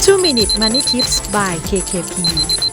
2 Minute Money Tips by KKP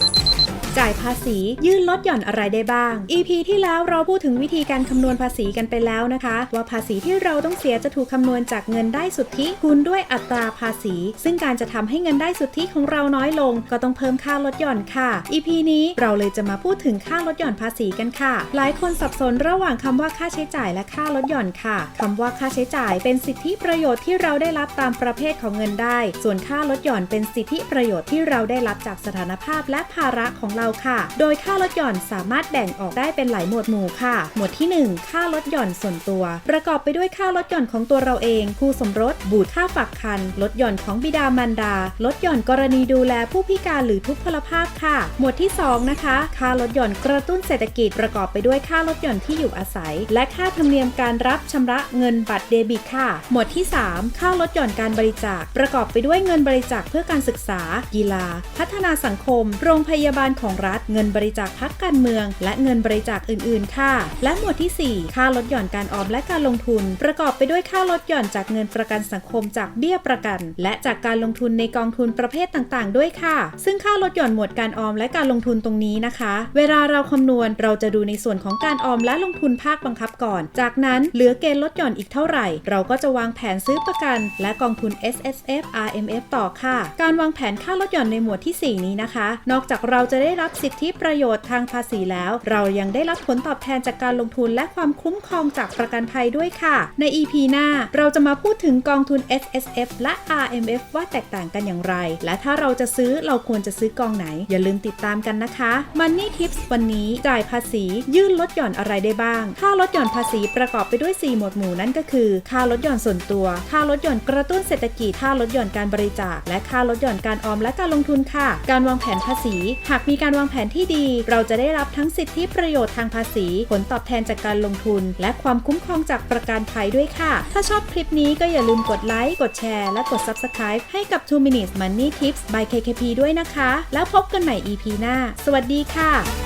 จ่ายภาษี ยื่นลดหย่อนอะไรได้บ้าง EP ที่แล้วเราพูดถึงวิธีการคำนวณภาษีกันไปแล้วนะคะ ว่าภาษีที่เราต้องเสียจะถูกคำนวณจากเงินได้สุทธิคูณด้วยอัตราภาษี ซึ่งการจะทำให้เงินได้สุทธิของเราน้อยลง ก็ต้องเพิ่มค่าลดหย่อนค่ะ EP นี้เราเลยจะมาพูดถึงค่าลดหย่อนภาษีกันค่ะ หลายคนสับสนระหว่างคำว่าค่าใช้จ่ายและค่าลดหย่อนค่ะคำว่าค่าใช้จ่ายเป็นสิทธิประโยชน์ที่เราได้รับตามประเภทของเงินได้ ส่วนค่าลดหย่อนเป็นสิทธิประโยชน์ที่เราได้รับจากสถานภาพและภาระของเราค่ะ โดยค่าลดหย่อนสามารถแบ่งออกได้เป็นหลายหมวดหมู่ค่ะ หมวดที่ 1 ค่าลดหย่อนส่วนตัว ประกอบไปด้วยค่าลดหย่อนของตัวเราเอง คู่สมรส บุตรค่าฝากคัน ลดหย่อนของบิดามารดา ลดหย่อนกรณีดูแลผู้พิการหรือทุพพลภาพค่ะ หมวดที่ 2 นะคะ ค่าลดหย่อนกระตุ้นเศรษฐกิจประกอบไปด้วยค่าลดหย่อนที่อยู่อาศัย และค่าธรรมเนียมการรับชำระเงินบัตรเดบิตค่ะ หมวดที่ 3 ค่าลดหย่อนการบริจาค ประกอบไปด้วยเงินบริจาคเพื่อการศึกษา กีฬา พัฒนาสังคม โรงพยาบาลของรัฐ เงินบริจาคพักการเมือง และเงินบริจาคอื่น ๆ ค่ะ และหมวดที่ 4 ค่าลดหย่อนการออมและการลงทุน ประกอบไปด้วยค่าลดหย่อนจากเงินประกันสังคมจากเบี้ยประกัน และจากการลงทุนในกองทุนประเภทต่างๆ ด้วยค่ะ ซึ่งค่าลดหย่อนหมวดการออมและการลงทุนตรงนี้นะคะ เวลาเราคำนวณเราจะดูในส่วนของการออมและลงทุนภาคบังคับก่อน จากนั้นเหลือเกณฑ์ลดหย่อนอีกเท่าไหร่ เราก็จะวางแผนซื้อประกัน และกองทุน S S F R M F ต่อค่ะ การวางแผนค่าลดหย่อนในหมวดที่ 4 นี้นะคะ นอกจากเราจะได้รับับสิทธิประโยชน์ทางภาษีแล้ว เรายังได้รับผลตอบแทนจากการลงทุนและความคุ้มครองจากประกันภัยด้วยค่ะ ใน EP หน้า เราจะมาพูดถึงกองทุน S S F และ R M F ว่าแตกต่างกันอย่างไร และถ้าเราจะซื้อเราควรจะซื้อกองไหน อย่าลืมติดตามกันนะคะ Money Tips วันนี้จ่ายภาษี ยื่นลดหย่อนอะไรได้บ้าง ค่าลดหย่อนภาษีประกอบไปด้วย 4 หมวดหมู่นั่นก็คือ ค่าลดหย่อนส่วนตัว ค่าลดหย่อนกระตุ้นเศรษฐกิจ ค่าลดหย่อนการบริจาค และค่าลดหย่อนการออมและการลงทุนค่ะ การวางแผนภาษี หากมีการวางแผนที่ดี เราจะได้รับทั้งสิทธิประโยชน์ทางภาษี ผลตอบแทนจากการลงทุน และความคุ้มครองจากประกันภัยด้วยค่ะ ถ้าชอบคลิปนี้ก็อย่าลืมกดไลค์ กดแชร์ และกด Subscribe ให้กับ 2 Minutes Money Tips by KKP ด้วยนะคะ แล้วพบกันใหม่ EP หน้า สวัสดีค่ะ